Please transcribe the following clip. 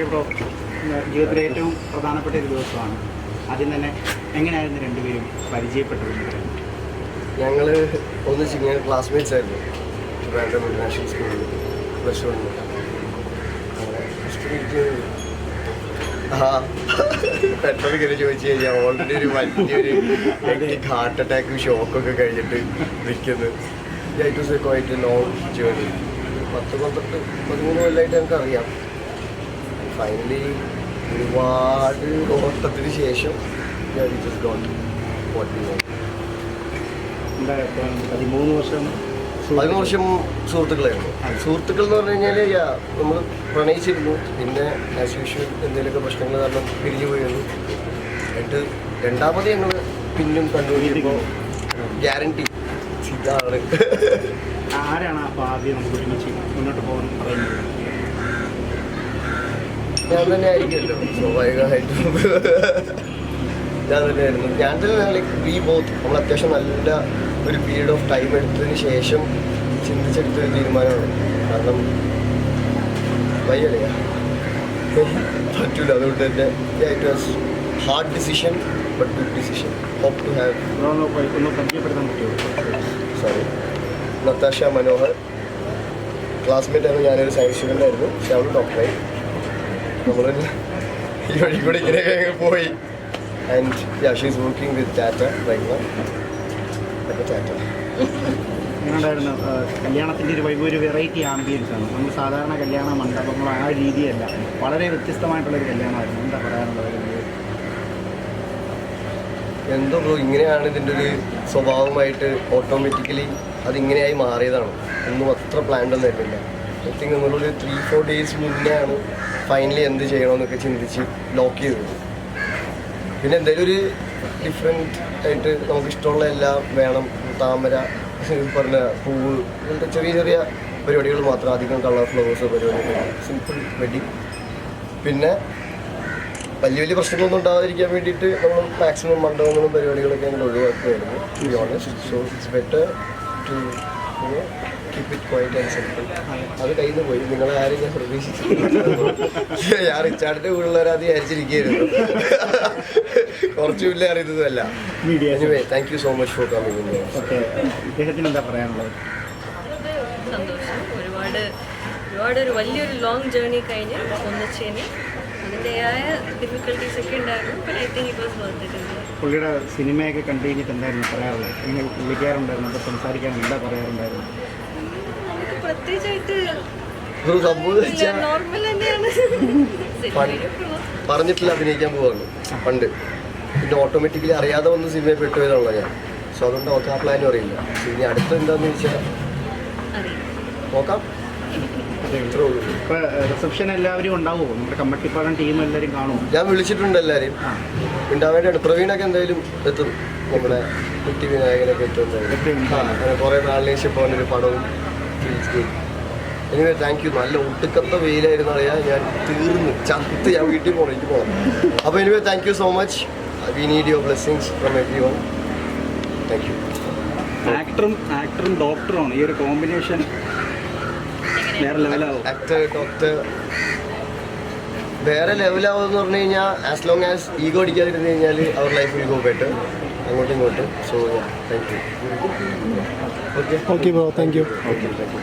Okay bro ജീവിതത്തിലെ ഏറ്റവും പ്രധാനപ്പെട്ട ഒരു ദിവസമാണ്. ആദ്യം തന്നെ എങ്ങനെയായിരുന്നു രണ്ടുപേരും പരിചയപ്പെട്ടത്. ഞങ്ങൾ ഒന്നിച്ച് ഇങ്ങനെ ക്ലാസ്മേറ്റ്സ് ആയിരുന്നു. ട്രിവാൻഡ്രം ഇന്റർനാഷണൽ സ്കൂളിൽ പ്ലസ് ആ പെട്ടെന്ന് കയറി ചോദിച്ചു കഴിഞ്ഞാൽ ഓൾറെഡി ഒരു വലിയൊരു ഹാർട്ട് അറ്റാക്കും ഷോക്കൊക്കെ കഴിഞ്ഞിട്ട് നിൽക്കുന്നു. It was a quite long journey പത്ത് പന്ത്രണ്ട് പതിമൂന്ന് കൊല്ലമായിട്ട് ഞങ്ങൾക്ക് അറിയാം ഫൈനലി ഒരുപാട് ഓട്ടത്തിന് ശേഷം ഞാൻ ജസ്റ്റ് ഗോട്ട് പതിമൂന്ന് വർഷം പതിമൂന്ന് വർഷം സുഹൃത്തുക്കളായിരുന്നു സുഹൃത്തുക്കൾ എന്ന് പറഞ്ഞു കഴിഞ്ഞാൽ നമ്മൾ പ്രണയിച്ചിരുന്നു. പിന്നെ ആസ് യൂഷ്വൽ എന്തെങ്കിലുമൊക്കെ പ്രശ്നങ്ങൾ കാരണം പിരിഞ്ഞു പോയിരുന്നു. എന്നിട്ട് രണ്ടാമത് ഞങ്ങൾ പിന്നും കണ്ടുപിടിക്കുമ്പോൾ ഗ്യാരണ്ടി ഇതാണ്. ആരാണ് അപ്പോൾ ആദ്യം നമുക്ക് ഒരുമിച്ച് മുന്നോട്ട് പോകാൻ പറയുന്നത്? ഞാൻ തന്നെ ആയിരിക്കുമല്ലോ. സ്വാഭാവികമായിട്ടും. ഞാൻ തന്നെയായിരുന്നു ഞാൻ തന്നെ ലൈക്ക് വി ബോത്ത് നമ്മൾ അത്യാവശ്യം നല്ല ഒരു പീരീഡ് ഓഫ് ടൈം എടുത്തതിന് ശേഷം ചിന്തിച്ചെടുത്തൊരു തീരുമാനമാണ്. കാരണം വയ്യല്ലേ? പറ്റൂല. അതുകൊണ്ട് തന്നെ it was hard decision but good decision hope to have പരിചയപ്പെടുത്താൻ പറ്റുമോ? സോറി നത്താഷ മനോഹർ. ക്ലാസ്മേറ്റ് ആയിരുന്നു. ഞാനൊരു സയൻസ് സ്റ്റുഡന്റ് ആയിരുന്നു. പക്ഷെ അവൾ ഡോക്ടറായി നമ്മൾ ഈ വഴി കൂടെ ഇങ്ങനെയൊക്കെ പോയി. And yeah she's working with Tata right അപ്പോൾ ടാറ്റ എങ്ങനെയുണ്ടായിരുന്നു? കല്യാണത്തിന്റെ ഒരു വൈബ് ഒരു വെറൈറ്റി ആംബിയൻസ് ആണ്. നമ്മൾ സാധാരണ കല്യാണ മണ്ഡപങ്ങൾ ആ രീതിയല്ല. വളരെ വ്യത്യസ്തമായിട്ടുള്ളൊരു കല്യാണമായിരുന്നു. എന്താ പറയാനുള്ളത്? എന്തോ ബ്രോ ഇങ്ങനെയാണ് ഇതിന്റെ ഒരു സ്വഭാവമായിട്ട് ഓട്ടോമാറ്റിക്കലി അതിങ്ങനെയായി മാറിയതാണ്. ഒന്നും അത്ര പ്ലാൻഡ് ഒന്നും ആയിട്ടില്ല. ഐ തിങ്ക് നിങ്ങളൊരു ത്രീ ഫോർ ഡേയ്സ് മുന്നേ ആണ് ഫൈനലി എന്ത് ചെയ്യണമെന്നൊക്കെ ചിന്തിച്ച് ലോക്ക് ചെയ്തു. പിന്നെ എന്തെങ്കിലും ഒരു ഡിഫറെന്റ് ആയിട്ട് നമുക്ക് ഇഷ്ടമുള്ള എല്ലാം വേണം. താമര പറഞ്ഞ പൂവ് ഇങ്ങനത്തെ ചെറിയ ചെറിയ പരിപാടികൾ മാത്രം. അധികം കളർ ഫ്ലവേഴ്സ് പരിപാടികൾ സിമ്പിൾ വെഡിങ് പിന്നെ വലിയ വലിയ പ്രശ്നങ്ങളൊന്നും ഉണ്ടാകാതിരിക്കാൻ വേണ്ടിയിട്ട് നമ്മൾ മാക്സിമം മണ്ഡപങ്ങളും പരിപാടികളൊക്കെ ഞങ്ങൾ ഒഴിവാക്കുകയായിരുന്നു so it's better to keep it quiet and simple അത് കയ്യിൽ നിന്ന് പോയി. നിങ്ങളെ ആരും ഞാൻ പ്രതീക്ഷിച്ചു ഞാൻ റിച്ചാർഡിന്റെ വീട്ടിലുള്ളവരത് വിചാരിച്ചിരിക്കുകയായിരുന്നു. വിചാരിച്ചിരിക്കുന്നു കുറച്ചുമില്ല അറിയുന്നതല്ല. Anyway thank you so much for coming ഇദ്ദേഹത്തിന് എന്താ പറയാനുള്ളത്? ഒരുപാട് ഒരുപാട് ഒരു വലിയൊരു ലോങ് ജേർണി കഴിഞ്ഞ് ഒന്നിച്ചേന് അതിന്റെതായ ഡിഫിക്കൽട്ടീസ് ഒക്കെ ഉണ്ടായിരുന്നു but I think it was worth it പുള്ളിയുടെ സിനിമയൊക്കെ കണ്ടു കഴിഞ്ഞിട്ട് എന്തായിരുന്നു പറയാറുള്ളത് ഇങ്ങനെ വിളിക്കാറുണ്ടായിരുന്നു അപ്പോൾ സംസാരിക്കാൻ എന്താ പറയാറുണ്ടായിരുന്നു? പ്രത്യേകിച്ചായിട്ട് പറഞ്ഞിട്ടില്ല അഭിനയിക്കാൻ പോവാണ് പണ്ട്. പിന്നെ ഓട്ടോമാറ്റിക്കലി അറിയാതെ വന്ന് സിനിമയിൽ പെട്ടുപോയതാണല്ലോ ഞാൻ. സോ അതുകൊണ്ട് ഓക്കെ ആ പ്ലാനും അറിയില്ല. ഇനി അടുത്ത എന്താന്ന് ചോദിച്ചാൽ നോക്കാം. റിസപ്ഷൻ എല്ലാവരും ഉണ്ടാവുമോ? നമ്മുടെ കമ്മട്ടിപ്പാടം ടീം എല്ലാവരും കാണുമോ? ഞാൻ വിളിച്ചിട്ടുണ്ട് എല്ലാവരെയും. ആ. ഉണ്ടാവേണ്ടിയാണ് പ്രവീണൊക്കെ എന്തായാലും എത്തും. നമ്മുടെ കുട്ടി വിനായകനൊക്കെ എത്തും അങ്ങനെ കുറേ നാളിന് ശേഷം പോകുന്നൊരു പടവും എനിവേ താങ്ക് യു നല്ല ഒട്ടുക്കത്ത വെയിലായിരുന്നു അറിയാം. ഞാൻ തീർന്ന് ചത്ത് ഞാൻ വീട്ടിൽ പോകണം എനിക്ക് പോകണം അപ്പോൾ anyway thank you so much we need your blessings from everyone thank you ആക്ടറും ആക്ടറും ഡോക്ടറുമാണ് ഈ ഒരു കോമ്പിനേഷൻ ആക്ടർ ഡോക്ടർ വേറെ ലെവലാവെന്ന് പറഞ്ഞു കഴിഞ്ഞാൽ ആസ് ലോങ് ആസ് ഈഗോ അടിക്കാതിരുന്ന് കഴിഞ്ഞാൽ അവർ ലൈഫ് വിൽ ഗോ ബെറ്റർ അങ്ങോട്ടും ഇങ്ങോട്ടും. So thank you okay okay bro thank you okay thank you